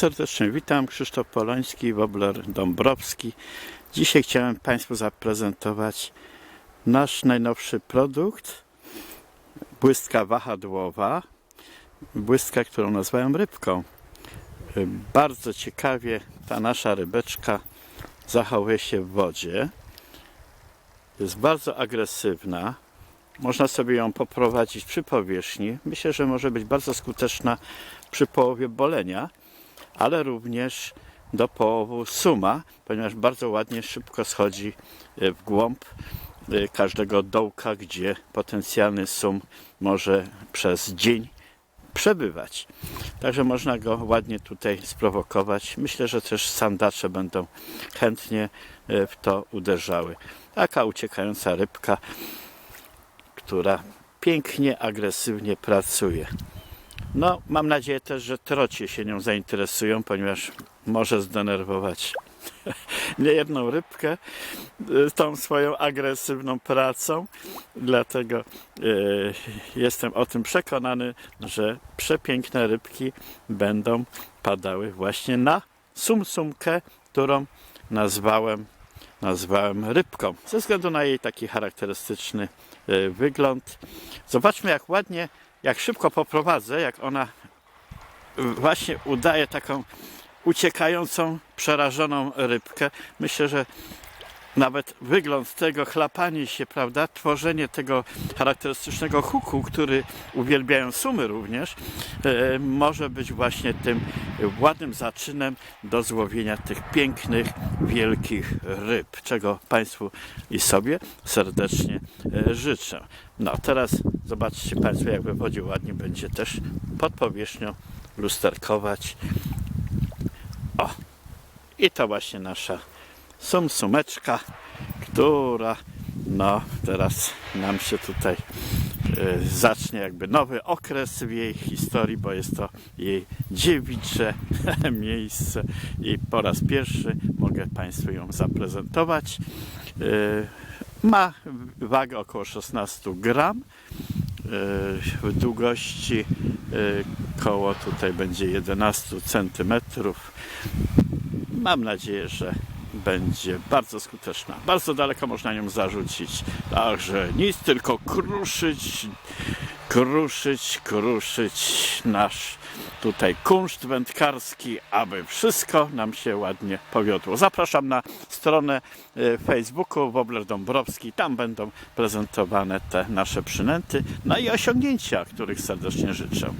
Serdecznie witam, Krzysztof Poloński, Wobler Dąbrowski. Dzisiaj chciałem Państwu zaprezentować nasz najnowszy produkt, błystka wahadłowa, błystka, którą nazwałem rybką. Bardzo ciekawie ta nasza rybeczka zachowuje się w wodzie. Jest bardzo agresywna. Można sobie ją poprowadzić przy powierzchni. Myślę, że może być bardzo skuteczna przy połowie bolenia ale również do połowu suma, ponieważ bardzo ładnie szybko schodzi e, w głąb e, każdego dołka, gdzie potencjalny sum może przez dzień przebywać. Także można go ładnie tutaj sprowokować. Myślę, że też sandacze będą chętnie e, w to uderzały. Taka uciekająca rybka, która pięknie, agresywnie pracuje. No, mam nadzieję też, że trocie się nią zainteresują, ponieważ może zdenerwować niejedną rybkę y, tą swoją agresywną pracą. Dlatego y, jestem o tym przekonany, że przepiękne rybki będą padały właśnie na sumsumkę, którą nazwałem, nazwałem rybką. Ze względu na jej taki charakterystyczny y, wygląd. Zobaczmy, jak ładnie jak szybko poprowadzę, jak ona właśnie udaje taką uciekającą, przerażoną rybkę. Myślę, że nawet wygląd tego chlapanie się, prawda, tworzenie tego charakterystycznego huku, który uwielbiają sumy również, e, może być właśnie tym ładnym zaczynem do złowienia tych pięknych, wielkich ryb, czego Państwu i sobie serdecznie e, życzę. No, teraz zobaczcie Państwo, jak we wodzie ładnie będzie też pod powierzchnią lusterkować. O, i to właśnie nasza sumsumeczka, która no teraz nam się tutaj e, zacznie jakby nowy okres w jej historii, bo jest to jej dziewicze miejsce i po raz pierwszy mogę Państwu ją zaprezentować. E, Ma wagę około 16 gram. E, W długości e, koło tutaj będzie 11 centymetrów. Mam nadzieję, że będzie bardzo skuteczna. Bardzo daleko można nią zarzucić. Także nic, tylko kruszyć, kruszyć, kruszyć nasz tutaj kunszt wędkarski, aby wszystko nam się ładnie powiodło. Zapraszam na stronę e, Facebooku Wobler Dąbrowski. Tam będą prezentowane te nasze przynęty, no i osiągnięcia, których serdecznie życzę.